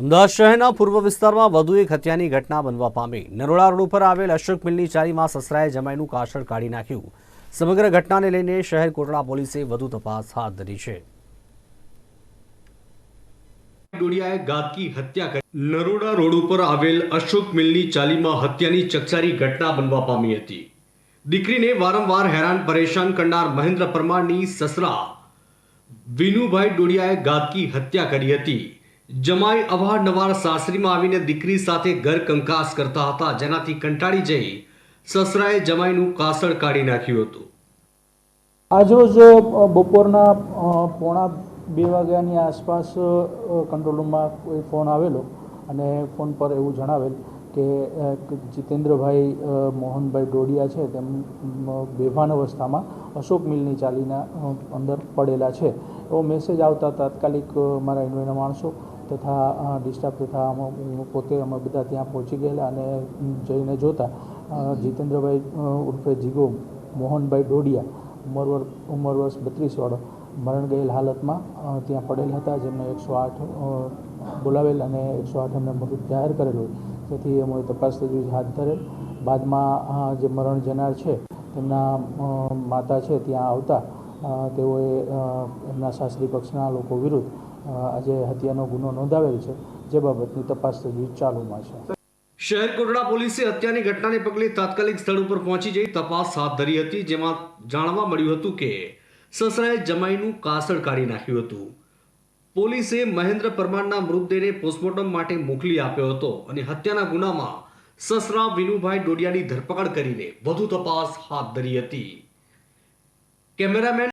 અમદાવાદ શહેરના પૂર્વ વિસ્તારમાં વધુ એક હત્યાની ઘટના બનવા પામી. નરોડા રોડ ઉપર આવેલ અશોક મિલની ચારીમાં સસરાએ જમાઈનું કાસળ કાઢી નાખ્યું. સમગ્ર ઘટનાને લઈને શહેર કોટડા પોલીસે વધુ તપાસ હાથ ધરી છે. નરોડા રોડ ઉપર આવેલ અશોક મિલની ચાલીમાં હત્યાની ચકચારી ઘટના બનવા પામી હતી. દીકરીને વારંવાર હેરાન પરેશાન કરનાર મહેન્દ્ર પરમારની સસરા વિનુભાઈ ડોડિયાએ ગાદકી હત્યા કરી હતી. જમાઈ અવારનવાર સાસરીમાં આવીને દીકરી સાથે ઘર કંકાસ કરતા હતા, જેનાથી કંટાળી જઈ સસરાએ જમાઈનું કાસળ કાઢી નાખ્યું હતું. આજરોજ બપોરના પોણા બે વાગ્યાની આસપાસ કંટ્રોલ રૂમમાં કોઈ ફોન આવેલો અને ફોન પર એવું જણાવેલ કે જીતેન્દ્રભાઈ મોહનભાઈ ડોડિયા છે, તેમ બેભાન અવસ્થામાં અશોક મિલની ચાલીના અંદર પડેલા છે. એવો મેસેજ આવતા તાત્કાલિક મારા ઇન્વેના માણસો તથા ડિસ્ટર્બ તથા અમે પોતે અમે બધા ત્યાં પહોંચી ગયેલા અને જઈને જોતા જીતેન્દ્રભાઈ ઉર્ફે જીગો, મોહનભાઈ ડોડિયા, ઉંમર ઉંમર વર્ષ બત્રીસ વાળો, મરણ ગયેલ હાલતમાં ત્યાં પડેલ હતા, જેમને એકસો આઠ બોલાવેલ અને એકસો આઠ એમને મૃત જાહેર કરેલું તેથી અમે તપાસ તજવીજ હાથ ધરેલ બાદમાં જે મરણ જનાર છે, તેમના માતા છે, ત્યાં આવતા તેઓએ એમના સાસરી પક્ષના લોકો વિરુદ્ધ આજે હત્યાનો ગુનો નોંધાવેલ છે. જે બાબતની તપાસ તજવીજ ચાલુમાં છે. શહેર કોટડા પોલીસે હત્યાની ઘટનાને પગલે તાત્કાલિક સ્થળ ઉપર પહોંચી જઈ તપાસ હાથ ધરી હતી, જેમાં જાણવા મળ્યું હતું કે સસરાએ જમાઈનું કાસળ કાઢી નાખ્યું હતું. પોલીસે મહેન્દ્ર પરમારના મૃતદેહને પોસ્ટમોર્ટમ માટે મોકલી આપ્યો હતો અને હત્યાના ગુનામાં સસરા વિનુભાઈ ડોડિયાની ધરપકડ કરીને વધુ તપાસ હાથ ધરી હતી. કેમેરામેન